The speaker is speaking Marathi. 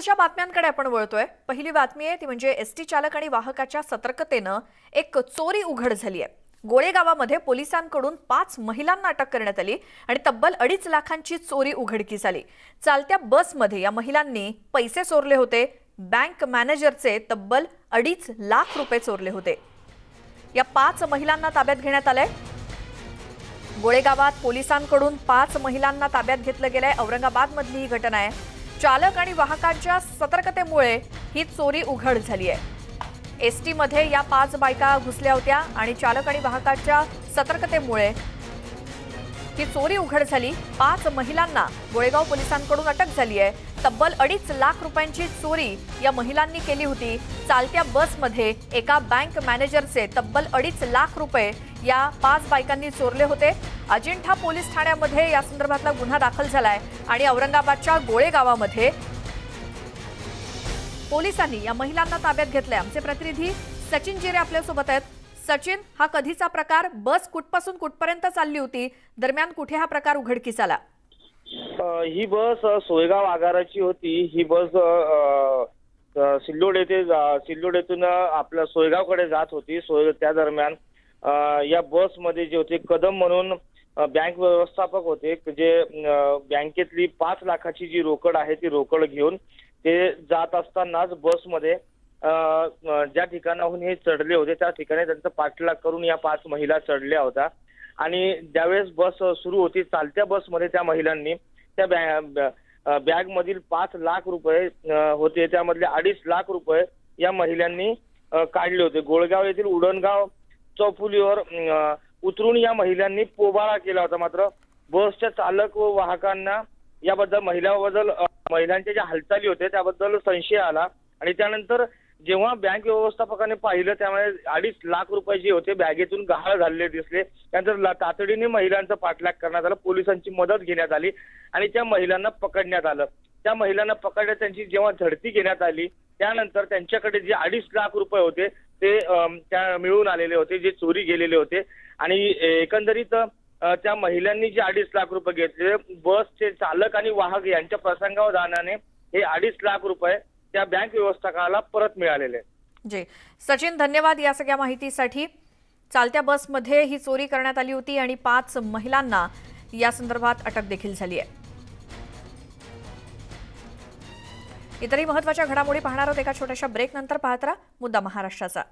पुढच्या बातम्यांकडे आपण वळतोय. पहिली बातमी आहे ती म्हणजे एस टी चालक आणि वाहकाच्या सतर्कतेनं एक चोरी उघड झाली आहे गोळेगावामध्ये पोलिसांकडून पाच महिलांना अटक करण्यात आली आणि तब्बल अडीच लाखांची चोरी उघडकीस आली. चालत्या बसमध्ये या महिलांनी पैसे चोरले होते. बँक मॅनेजरचे तब्बल अडीच लाख रुपये चोरले होते. या पाच महिलांना ताब्यात घेण्यात आलंय. गोळेगावात पोलिसांकडून पाच महिलांना ताब्यात घेतलं गेलंय. औरंगाबादमधली ही घटना आहे. चालक आणि वाहकांच्या सतर्कतेमुळे ही चोरी उघड झाली आहे. एस टीमध्ये या पाच बायका घुसल्या होत्या आणि चालक आणि वाहकांच्या सतर्कतेमुळे ही चोरी उघड झाली. पाच महिलांना गोळेगाव पोलिसांकडून अटक झाली आहे. तब्बल अडीच लाख रुपयांची चोरी या महिलांनी केली होती. चालत्या बसमध्ये एका बँक मॅनेजरचे तब्बल अडीच लाख रुपये या पाच बायकांनी चोरले होते. अजिंठा पोलीस ठाण्यामध्ये या संदर्भातला गुन्हा दाखल झालाय आणि औरंगाबादच्या गोळेगावामध्ये पोलिसांनी या महिलांना ताब्यात घेतलंय. आमचे प्रतिनिधी सचिन जिरे आपल्यासोबत आहेत. सचिन हा कधीचा प्रकार? बस कुठपासून कुठपर्यंत चालली होती? दरम्यान कुठे हा प्रकार उघडकीस आला? ही बस सोयगाव आगाराची होती. ही बस सिल्लोड येथे जा- सिल्लोड येथून आपल्या सोयगावकडे जात होती. सोय त्या दरम्यान या बसमध्ये जे होते कदम म्हणून बँक व्यवस्थापक होते जे बँकेतली पाच लाखाची जी रोकड आहे ती रोकड घेऊन ते जात असतानाच बसमध्ये ज्या ठिकाणाहून हे चढले होते त्या ठिकाणी त्यांचा पाठलाग करून या पाच महिला चढल्या होत्या. आणि ज्यावेळेस बस सुरू होती चालत्या बसमध्ये त्या महिलांनी त्या बॅ बॅग मधील पाच लाख रुपये होते. त्यामधले अडीच लाख रुपये या महिलांनी काढले होते. गोळगाव येथील उडणगाव चौफुलीवर उतरून या महिलांनी पोबाळा केला होता. मात्र बसच्या चालक व वाहकांना याबद्दल महिलाबद्दल महिलांच्या ज्या हालचाली होत्या त्याबद्दल संशय आला. आणि त्यानंतर जेव्हा बँक व्यवस्थापकाने पाहिलं त्यामुळे अडीच लाख रुपये जे होते बॅगेतून गहाळ झालेले दिसले. त्यानंतर ला- तातडीने महिलांचा पाठलाग करण्यात आला पोलिसांची मदत घेण्यात आली आणि त्या महिलांना पकडण्यात आलं. त्या महिलांना पकडण्यात त्यांची जेव्हा झडती घेण्यात आली त्यानंतर त्यांच्याकडे जे अडीच लाख रुपये होते ते त्या मिळून आलेले होते जे चोरी गेलेले होते. आणि एकंदरीत त्या महिलांनी जे अडीच लाख रुपये घेतले बसचे चालक आणि वाहक यांच्या प्रसंगावधानाने हे अडीच लाख रुपये त्या बँक व्यवस्थापकाला परत मिळालेले जी. सचिन धन्यवाद या सगळ्या माहितीसाठी. चालत्या बसमध्ये ही चोरी करण्यात आली होती आणि पाच महिलांना या संदर्भात अटक देखील झाली आहे. इतरही महत्त्वाच्या घडामोडी पाहणार आहोत. एका छोट्याशा ब्रेक नंतर पाहत राहा मुद्दा महाराष्ट्राचा.